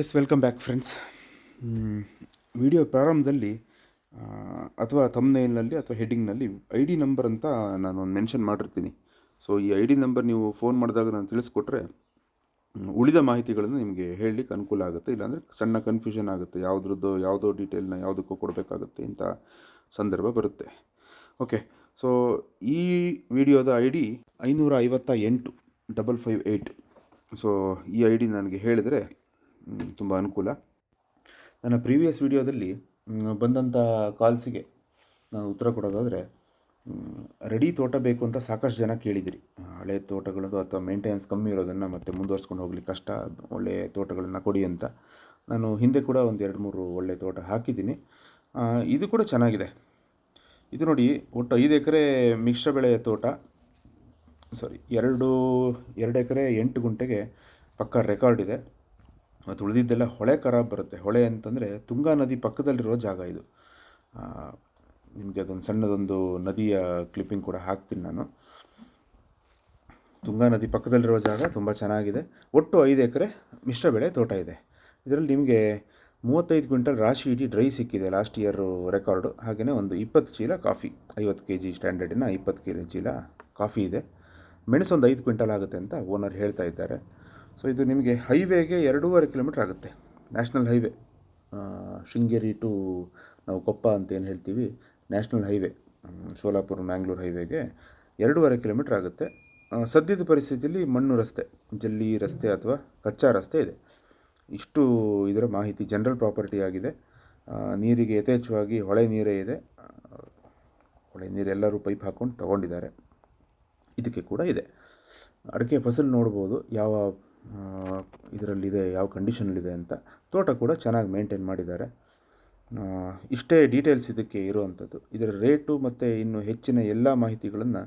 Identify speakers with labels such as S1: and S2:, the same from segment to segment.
S1: Yes welcome back friends video ಪ್ರಾರಂಭದಲ್ಲಿ ಅಥವಾ ತಮ್ನೇಲ್ನಲ್ಲಿ ಅಥವಾ ಹೆಡ್ಡಿಂಗ್ನಲ್ಲಿ ಐ ಡಿ ನಂಬರ್ ಅಂತ ನಾನು ಒಂದು ಮೆನ್ಷನ್ ಮಾಡಿರ್ತೀನಿ. ಸೊ ಈ ಐ ಡಿ ನಂಬರ್ ನೀವು ಫೋನ್ ಮಾಡಿದಾಗ ನಾನು ತಿಳಿಸ್ಕೊಟ್ರೆ ಉಳಿದ ಮಾಹಿತಿಗಳನ್ನು ನಿಮಗೆ ಹೇಳಲಿಕ್ಕೆ ಅನುಕೂಲ ಆಗುತ್ತೆ. ಇಲ್ಲಾಂದರೆ ಸಣ್ಣ ಕನ್ಫ್ಯೂಷನ್ ಆಗುತ್ತೆ. ಯಾವುದ್ರದ್ದು, ಯಾವುದೋ ಡೀಟೇಲ್ನ ಯಾವುದಕ್ಕೂ ಕೊಡಬೇಕಾಗುತ್ತೆ ಇಂಥ ಸಂದರ್ಭ ಬರುತ್ತೆ. ಓಕೆ ಸೊ ಈ ವಿಡಿಯೋದ ಐ ಡಿ ಐನೂರ ಐವತ್ತ ಎಂಟು ಡಬಲ್ ಫೈವ್ ಏಯ್ಟ್ ಸೊ ಈ ಐ ಡಿ ನನಗೆ ಹೇಳಿದರೆ ತುಂಬ ಅನುಕೂಲ. ನನ್ನ ಪ್ರೀವಿಯಸ್ ವಿಡಿಯೋದಲ್ಲಿ ಬಂದಂಥ ಕಾಲ್ಸಿಗೆ ನಾನು ಉತ್ತರ ಕೊಡೋದಾದರೆ ರೆಡಿ ತೋಟ ಬೇಕು ಅಂತ ಸಾಕಷ್ಟು ಜನ ಕೇಳಿದಿರಿ. ಹಳೆ ತೋಟಗಳದ್ದು ಅಥವಾ ಮೇಂಟೆನೆನ್ಸ್ ಕಮ್ಮಿ ಇರೋದನ್ನು ಮತ್ತೆ ಮುಂದುವರ್ಸ್ಕೊಂಡು ಹೋಗ್ಲಿಕ್ಕೆ ಕಷ್ಟ ಒಳ್ಳೆಯ ತೋಟಗಳನ್ನು ಕೊಡಿ ಅಂತ. ನಾನು ಹಿಂದೆ ಕೂಡ ಒಂದು ಎರಡು ಮೂರು ಒಳ್ಳೆಯ ತೋಟ ಹಾಕಿದ್ದೀನಿ. ಇದು ಕೂಡ ಚೆನ್ನಾಗಿದೆ. ಇದು ನೋಡಿ, ಒಟ್ಟು ಐದು ಎಕರೆ ಮಿಶ್ರ ಬೆಳೆಯ ತೋಟ. ಸಾರಿ ಎರಡು ಎರಡು ಎಕರೆ ಎಂಟು ಗುಂಟೆಗೆ ಪಕ್ಕ ರೆಕಾರ್ಡ್ ಇದೆ. ಮತ್ತು ಉಳಿದಿದ್ದೆಲ್ಲ ಹೊಳೆ ಖರಾಬ್ ಬರುತ್ತೆ. ಹೊಳೆ ಅಂತಂದರೆ ತುಂಗಾ ನದಿ ಪಕ್ಕದಲ್ಲಿರೋ ಜಾಗ ಇದು. ನಿಮಗೆ ಅದೊಂದು ಸಣ್ಣದೊಂದು ನದಿಯ ಕ್ಲಿಪ್ಪಿಂಗ್ ಕೂಡ ಹಾಕ್ತೀನಿ ನಾನು. ತುಂಗಾ ನದಿ ಪಕ್ಕದಲ್ಲಿರೋ ಜಾಗ ತುಂಬ ಚೆನ್ನಾಗಿದೆ. ಒಟ್ಟು ಐದು ಎಕರೆ ಮಿಶ್ರ ಬೆಳೆ ತೋಟ ಇದೆ. ಇದರಲ್ಲಿ ನಿಮಗೆ ಮೂವತ್ತೈದು ಕ್ವಿಂಟಲ್ ರಾಶಿ ಇಡೀ ಡ್ರೈ ಸಿಕ್ಕಿದೆ ಲಾಸ್ಟ್ ಇಯರು ರೆಕಾರ್ಡು ಹಾಗೆಯೇ ಒಂದು ಇಪ್ಪತ್ತು ಚೀಲ ಕಾಫಿ. ಐವತ್ತು ಕೆ ಜಿ ಸ್ಟ್ಯಾಂಡರ್ಡಿನ ಇಪ್ಪತ್ತು ಕೆ ಜಿ ಚೀಲ ಕಾಫಿ ಇದೆ. ಮೆಣಸು ಒಂದು ಐದು ಕ್ವಿಂಟಲ್ ಆಗುತ್ತೆ ಅಂತ ಓನರ್ ಹೇಳ್ತಾ ಇದ್ದಾರೆ. ಸೊ ಇದು ನಿಮಗೆ ಹೈವೇಗೆ ಎರಡೂವರೆ ಕಿಲೋಮೀಟ್ರ್ ಆಗುತ್ತೆ. ನ್ಯಾಷನಲ್ ಹೈವೇ ಶೃಂಗೇರಿ ಟು ನಾವು ಕೊಪ್ಪ ಅಂತ ಏನು ಹೇಳ್ತೀವಿ ನ್ಯಾಷನಲ್ ಹೈವೇ ಸೋಲಾಪುರ ಮ್ಯಾಂಗ್ಳೂರು ಹೈವೇಗೆ ಎರಡೂವರೆ ಕಿಲೋಮೀಟ್ರ್ ಆಗುತ್ತೆ. ಸದ್ಯದ ಪರಿಸ್ಥಿತಿಯಲ್ಲಿ ಮಣ್ಣು ರಸ್ತೆ, ಜಲ್ಲಿ ರಸ್ತೆ ಅಥವಾ ಕಚ್ಚಾ ರಸ್ತೆ ಇದೆ. ಇಷ್ಟು ಇದರ ಮಾಹಿತಿ ಜನರಲ್ ಪ್ರಾಪರ್ಟಿ ಆಗಿದೆ. ನೀರಿಗೆ ಯಥೇಚ್ಛವಾಗಿ ಹೊಳೆ ನೀರೇ ಇದೆ. ಹೊಳೆ ನೀರು ಎಲ್ಲರೂ ಪೈಪ್ ಹಾಕ್ಕೊಂಡು ತಗೊಂಡಿದ್ದಾರೆ. ಇದಕ್ಕೆ ಕೂಡ ಇದೆ. ಅಡಿಕೆ ಫಸಲು ನೋಡ್ಬೋದು, ಯಾವ ಇದರಲ್ಲಿದೆ, ಯಾವ ಕಂಡೀಷನಲ್ಲಿದೆ ಅಂತ. ತೋಟ ಕೂಡ ಚೆನ್ನಾಗಿ ಮೇಂಟೈನ್ ಮಾಡಿದ್ದಾರೆ. ಇಷ್ಟೇ ಡೀಟೇಲ್ಸ್ ಇದಕ್ಕೆ ಇರುವಂಥದ್ದು. ಇದರ ರೇಟು ಮತ್ತು ಇನ್ನು ಹೆಚ್ಚಿನ ಎಲ್ಲ ಮಾಹಿತಿಗಳನ್ನು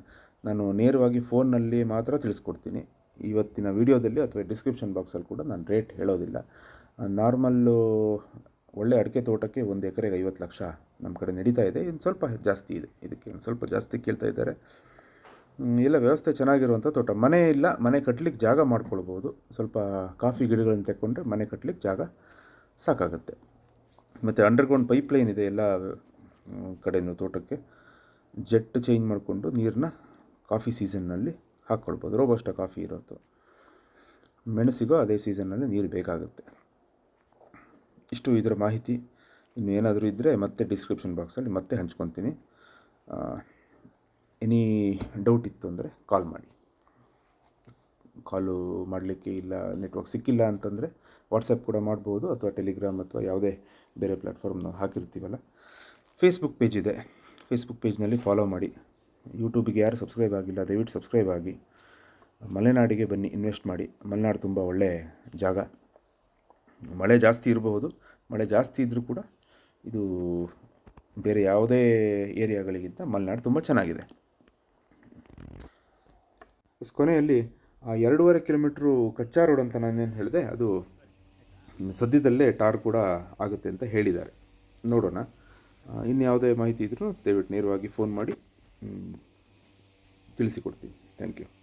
S1: ನಾನು ನೇರವಾಗಿ ಫೋನ್ನಲ್ಲಿ ಮಾತ್ರ ತಿಳಿಸ್ಕೊಡ್ತೀನಿ. ಇವತ್ತಿನ ವಿಡಿಯೋದಲ್ಲಿ ಅಥವಾ ಡಿಸ್ಕ್ರಿಪ್ಷನ್ ಬಾಕ್ಸಲ್ಲಿ ಕೂಡ ನಾನು ರೇಟ್ ಹೇಳೋದಿಲ್ಲ. ನಾರ್ಮಲ್ಲು ಒಳ್ಳೆ ಅಡಿಕೆ ತೋಟಕ್ಕೆ ಒಂದು ಎಕರೆಗೆ ಐವತ್ತು ಲಕ್ಷ ನಮ್ಮ ಕಡೆ ನಡೀತಾ ಇದೆ. ಇನ್ನು ಸ್ವಲ್ಪ ಜಾಸ್ತಿ ಇದೆ. ಇದಕ್ಕೆ ಸ್ವಲ್ಪ ಜಾಸ್ತಿ ಕೇಳ್ತಾ ಇದ್ದಾರೆ. ಎಲ್ಲ ವ್ಯವಸ್ಥೆ ಚೆನ್ನಾಗಿರುವಂಥ ತೋಟ. ಮನೆ ಇಲ್ಲ, ಮನೆ ಕಟ್ಟಲಿಕ್ಕೆ ಜಾಗ ಮಾಡ್ಕೊಳ್ಬೋದು. ಸ್ವಲ್ಪ ಕಾಫಿ ಗಿಡಗಳನ್ನು ತೆಕ್ಕೊಂಡ್ರೆ ಮನೆ ಕಟ್ಟಲಿಕ್ಕೆ ಜಾಗ ಸಾಕಾಗುತ್ತೆ. ಮತ್ತು ಅಂಡರ್ಗ್ರೌಂಡ್ ಪೈಪ್ ಲೈನ್ ಇದೆ ಎಲ್ಲ ಕಡೆಯೂ ತೋಟಕ್ಕೆ. ಜೆಟ್ ಚೇಂಜ್ ಮಾಡಿಕೊಂಡು ನೀರನ್ನ ಕಾಫಿ ಸೀಸನ್ನಲ್ಲಿ ಹಾಕ್ಕೊಳ್ಬೋದು. ರೋಬಸ್ಟ ಕಾಫಿ ಇರೋದು. ಮೆಣಸಿಗೂ ಅದೇ ಸೀಸನ್ನಲ್ಲಿ ನೀರು ಬೇಕಾಗುತ್ತೆ. ಇಷ್ಟು ಇದರ ಮಾಹಿತಿ. ಇನ್ನು ಏನಾದರೂ ಇದ್ದರೆ ಮತ್ತೆ ಡಿಸ್ಕ್ರಿಪ್ಷನ್ ಬಾಕ್ಸಲ್ಲಿ ಮತ್ತೆ ಹಂಚ್ಕೊತೀನಿ. ಎನಿ ಡೌಟ್ ಇತ್ತು ಅಂದರೆ ಕಾಲ್ ಮಾಡಿ. ಕಾಲು ಮಾಡಲಿಕ್ಕೆ ಇಲ್ಲ ನೆಟ್ವರ್ಕ್ ಸಿಕ್ಕಿಲ್ಲ ಅಂತಂದರೆ ವಾಟ್ಸಪ್ ಕೂಡ ಮಾಡ್ಬೋದು ಅಥವಾ ಟೆಲಿಗ್ರಾಮ್ ಅಥವಾ ಯಾವುದೇ ಬೇರೆ ಪ್ಲ್ಯಾಟ್ಫಾರ್ಮ್ ನಾವು ಹಾಕಿರ್ತೀವಲ್ಲ. ಫೇಸ್ಬುಕ್ ಪೇಜ್ ಇದೆ. ಫೇಸ್ಬುಕ್ ಪೇಜ್ನಲ್ಲಿ ಫಾಲೋ ಮಾಡಿ. ಯೂಟ್ಯೂಬಿಗೆ ಯಾರು ಸಬ್ಸ್ಕ್ರೈಬ್ ಆಗಿಲ್ಲ, ದಯವಿಟ್ಟು ಸಬ್ಸ್ಕ್ರೈಬ್ ಆಗಿ. ಮಲೆನಾಡಿಗೆ ಬನ್ನಿ ಇನ್ವೆಸ್ಟ್ ಮಾಡಿ. ಮಲೆನಾಡು ತುಂಬ ಒಳ್ಳೆಯ ಜಾಗ. ಮಳೆ ಜಾಸ್ತಿ ಇರಬಹುದು. ಮಳೆ ಜಾಸ್ತಿ ಇದ್ದರೂ ಕೂಡ ಇದು ಬೇರೆ ಯಾವುದೇ ಏರಿಯಾಗಳಿಗಿಂತ ಮಲೆನಾಡು ತುಂಬ ಚೆನ್ನಾಗಿದೆ. ಕೊನೆಯಲ್ಲಿ, ಆ, ಎರಡೂವರೆ ಕಿಲೋಮೀಟ್ರು ಕಚ್ಚಾ ರೋಡ್ ಅಂತ ನಾನೇನು ಹೇಳಿದೆ, ಅದು ಸದ್ಯದಲ್ಲೇ ಟಾರ್ ಕೂಡ ಆಗುತ್ತೆ ಅಂತ ಹೇಳಿದ್ದಾರೆ. ನೋಡೋಣ. ಇನ್ಯಾವುದೇ ಮಾಹಿತಿ ಇದ್ದರೂ ದಯವಿಟ್ಟು ನೇರವಾಗಿ ಫೋನ್ ಮಾಡಿ ತಿಳಿಸಿಕೊಡ್ತೀನಿ. Thank you